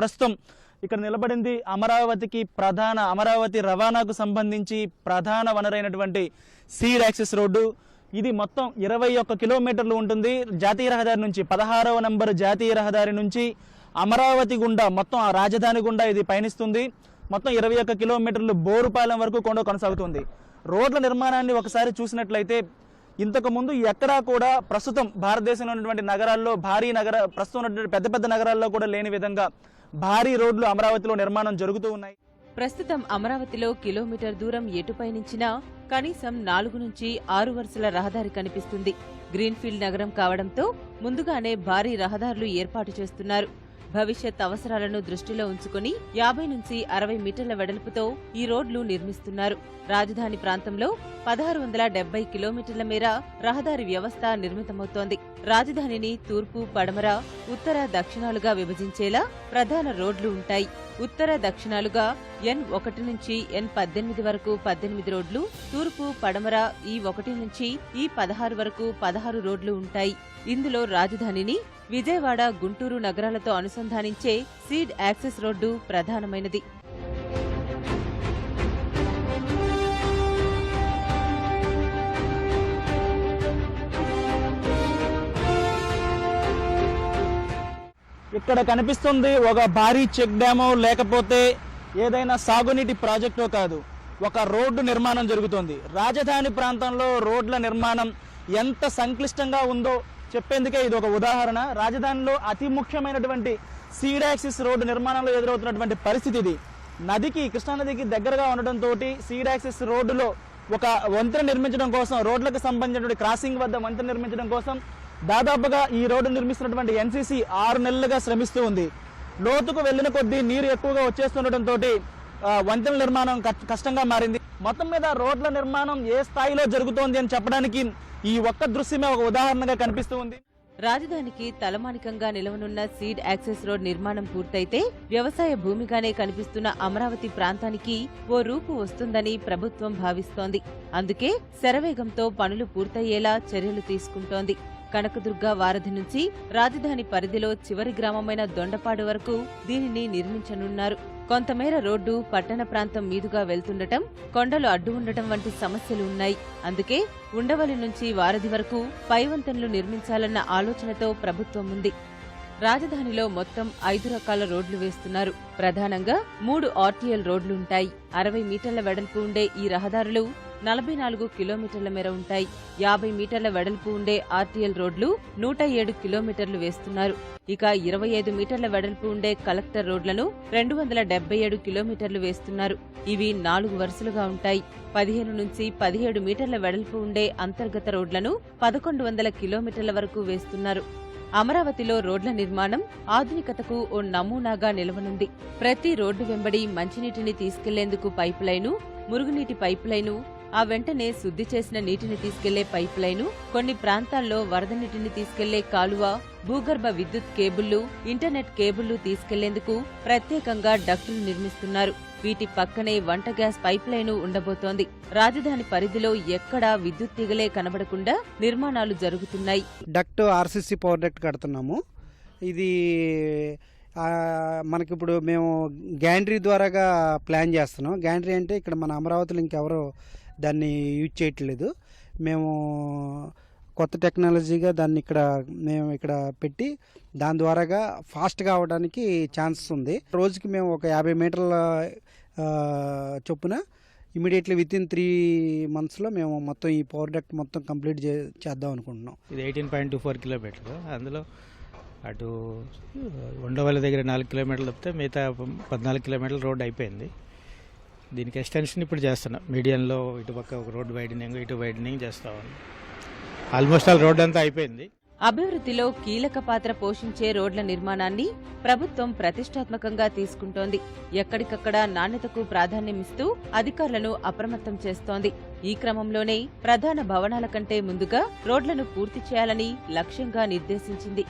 ప్రస్తుతం ఇక్కడ నిలబడింది అమరావతికి ప్రధాన అమరావతి రవాణాకు సంబంధించి ప్రధాన వనరైనటువంటి సీ యాక్సెస్ రోడ్డు. ఇది మొత్తం ఇరవై ఒక్క కిలోమీటర్లు ఉంటుంది. జాతీయ రహదారి నుంచి పదహారవ నంబర్ జాతీయ రహదారి నుంచి అమరావతి గుండా మొత్తం ఆ రాజధాని గుండా ఇది పయనిస్తుంది. మొత్తం ఇరవై ఒక్క కిలోమీటర్లు బోరుపాలెం వరకు కొండ కొనసాగుతుంది. రోడ్ల నిర్మాణాన్ని ఒకసారి చూసినట్లయితే ఇంతకు ముందు ఎక్కడా కూడా ప్రస్తుతం భారతదేశంలో ఉన్నటువంటి నగరాల్లో భారీ నగర ప్రస్తుతం ఉన్నటువంటి పెద్ద పెద్ద నగరాల్లో కూడా లేని విధంగా భారీ రోడ్లు అమరావతిలో నిర్మాణం జరుగుతూ ఉన్నాయి. ప్రస్తుతం అమరావతిలో కిలోమీటర్ దూరం ఎటుపయనించినా కనీసం నాలుగు నుంచి ఆరు వరుసల రహదారి కనిపిస్తుంది. గ్రీన్ఫీల్డ్ నగరం కావడంతో ముందుగానే భారీ రహదారులు ఏర్పాటు చేస్తున్నారు. భవిష్యత్ అవసరాలను దృష్టిలో ఉంచుకుని యాభై నుంచి అరవై మీటర్ల వెడల్పుతో ఈ రోడ్లు నిర్మిస్తున్నారు. రాజధాని ప్రాంతంలో పదహారు వందల డెబ్బై కిలోమీటర్ల మేర రహదారి వ్యవస్థ నిర్మితమవుతోంది. రాజధానిని తూర్పు పడమర ఉత్తర దక్షిణాలుగా విభజించేలా ప్రధాన రోడ్లు ఉంటాయి. ఉత్తర దక్షిణాలుగా ఎన్ ఒకటి నుంచి ఎన్ పద్దెనిమిది వరకు పద్దెనిమిది రోడ్లు తూర్పు పడమర ఈ ఒకటి నుంచి ఈ పదహారు వరకు పదహారు రోడ్లు ఉంటాయి. ఇందులో రాజధానిని విజయవాడ గుంటూరు నగరాలతో అనుసంధానించే సీడ్ యాక్సెస్ రోడ్డు ప్రధానమైనది. ఇక్కడ కనిపిస్తుంది ఒక భారీ చెక్ డ్యామో లేకపోతే ఏదైనా సాగునీటి ప్రాజెక్టో కాదు. ఒక రోడ్డు నిర్మాణం జరుగుతుంది. రాజధాని ప్రాంతంలో రోడ్ల నిర్మాణం ఎంత సంక్లిష్టంగా ఉందో చెప్పేందుకే ఇది ఒక ఉదాహరణ. రాజధానిలో అతి ముఖ్యమైనటువంటి సీడాక్సిస్ రోడ్డు నిర్మాణంలో ఎదురవుతున్నటువంటి పరిస్థితి ఇది. నదికి కృష్ణానదికి దగ్గరగా ఉండటంతో సీడాక్సిస్ రోడ్డులో ఒక వంతెన నిర్మించడం కోసం రోడ్లకు సంబంధించినటువంటి క్రాసింగ్ వద్ద వంతెన నిర్మించడం కోసం దాదాపుగా ఈ రోడ్డు నిర్మిస్తున్నటువంటి ఎన్సీసీ ఆరు నెలలుగా శ్రమిస్తూ ఉంది. లోతుకు వెళ్ళిన కొద్దీ నీరు ఎక్కువగా వచ్చేస్తుండటంతో వంతెన నిర్మాణం కష్టంగా మారింది. మొత్తం మీద రోడ్ల నిర్మాణం ఏ స్థాయిలో జరుగుతోంది అని చెప్పడానికి ఈ ఒక్క దృశ్యమే ఒక ఉదాహరణగా కనిపిస్తూ ఉంది. రాజధానికి తలమానికంగా నిలవనున్న సీడ్ యాక్సెస్ రోడ్ నిర్మాణం పూర్తయితే వ్యవసాయ భూమిగానే కనిపిస్తున్న అమరావతి ప్రాంతానికి ఓ రూపు వస్తుందని ప్రభుత్వం భావిస్తోంది. అందుకే శరవేగంతో పనులు పూర్తయ్యేలా చర్యలు తీసుకుంటోంది. కనకదుర్గ వారధి నుంచి రాజధాని పరిధిలో చివరి గ్రామమైన దొండపాడు వరకు దీనిని నిర్మించనున్నారు. కొంతమేర రోడ్డు పట్టణ ప్రాంతం మీదుగా వెళ్తుండటం కొండలు అడ్డు ఉండటం వంటి సమస్యలు ఉన్నాయి. అందుకే ఉండవల్లి నుంచి వారధి వరకు పైవంతెనలు నిర్మించాలన్న ఆలోచనతో ప్రభుత్వం ఉంది. రాజధానిలో మొత్తం ఐదు రకాల రోడ్లు వేస్తున్నారు. ప్రధానంగా మూడు ఆర్టీఎల్ రోడ్లుంటాయి అరవై మీటర్ల వెడల్పు ఉండే ఈ రహదారులు నలభై నాలుగు కిలోమీటర్ల మేర ఉంటాయి. యాభై మీటర్ల వెడల్పు ఉండే ఆర్టీఎల్ రోడ్లు నూట ఏడు కిలోమీటర్లు వేస్తున్నారు. ఇక ఇరవై ఐదు మీటర్ల వెడల్పు ఉండే కలెక్టర్ రోడ్లను రెండు వందల డెబ్బై ఏడు కిలోమీటర్లు వేస్తున్నారు. ఇవి నాలుగు వరుసలుగా ఉంటాయి. పదిహేను నుంచి పదిహేడు మీటర్ల వెడల్పు ఉండే అంతర్గత రోడ్లను పదకొండు వందల కిలోమీటర్ల వరకు వేస్తున్నారు. అమరావతిలో రోడ్ల నిర్మాణం ఆధునికతకు ఓ నమూనాగా నిలవనుంది. ప్రతి రోడ్డు వెంబడి మంచినీటిని తీసుకెళ్ళేందుకు పైపులైను మురుగునీటి పైప్ లైను ఆ వెంటనే శుద్ధి చేసిన నీటిని తీసుకెళ్ళే పైప్ లైను కొన్ని ప్రాంతాల్లో వరద నీటిని తీసుకెళ్ళే కాలువ భూగర్భ విద్యుత్ కేబుళ్ళు ఇంటర్నెట్ కేబుళ్ళు తీసుకెళ్ళేందుకు ప్రత్యేకంగా డక్టులు నిర్మిస్తున్నారు. వీటి పక్కనే వంట గ్యాస్ పైప్ లైను ఉండబోతోంది. రాజధాని పరిధిలో ఎక్కడా విద్యుత్ తీగలే కనబడకుండా నిర్మాణాలు జరుగుతున్నాయి. డక్ట్ ఆర్సీసీ పవర్ డక్ట్ కడుతున్నాము. ఇది మనకిప్పుడు మేము గ్యాండ్రీ ద్వారాగా ప్లాన్ చేస్తున్నాం. గ్యాండ్రీ అంటే ఇక్కడ మన అమరావతిలో ఇంకెవరు దాన్ని యూజ్ చేయట్లేదు. మేము కొత్త టెక్నాలజీగా దాన్ని ఇక్కడ మేము ఇక్కడ పెట్టి దాని ద్వారాగా ఫాస్ట్గా అవడానికి ఛాన్సెస్ ఉంది. రోజుకి మేము ఒక యాభై మీటర్ల చొప్పున ఇమీడియట్లీ విత్ ఇన్ త్రీ మంత్స్లో మేము మొత్తం ఈ ప్రోడక్ట్ మొత్తం కంప్లీట్ చే చేద్దాం అనుకుంటున్నాం. ఇది ఎయిటీన్ పాయింట్ టూ ఫోర్ కిలోమీటర్లు. అందులో అటు ఉండవల్లి దగ్గర నాలుగు కిలోమీటర్లు తప్పితే మిగతా పద్నాలుగు కిలోమీటర్ల రోడ్ అయిపోయింది. దీనికి ఎక్స్టెన్షన్ ఇప్పుడు చేస్తున్నాం. మీడియంలో ఇటుపక్క ఒక రోడ్ వైడనింగ్ ఇటు వైడనింగ్ చేస్తా ఉన్నాం. ఆల్మోస్ట్ ఆల్ రోడ్ అంతా అయిపోయింది. అభివృద్ధిలో కీలక పాత్ర పోషించే రోడ్ల నిర్మాణాన్ని ప్రభుత్వం ప్రతిష్టాత్మకంగా తీసుకుంటోంది. ఎక్కడికక్కడ నాణ్యతకు ప్రాధాన్యమిస్తూ అధికారులను అప్రమత్తం చేస్తోంది. ఈ క్రమంలోనే ప్రధాన భవనాల కంటే ముందుగా రోడ్లను పూర్తి చేయాలని లక్ష్యంగా నిర్దేశించింది.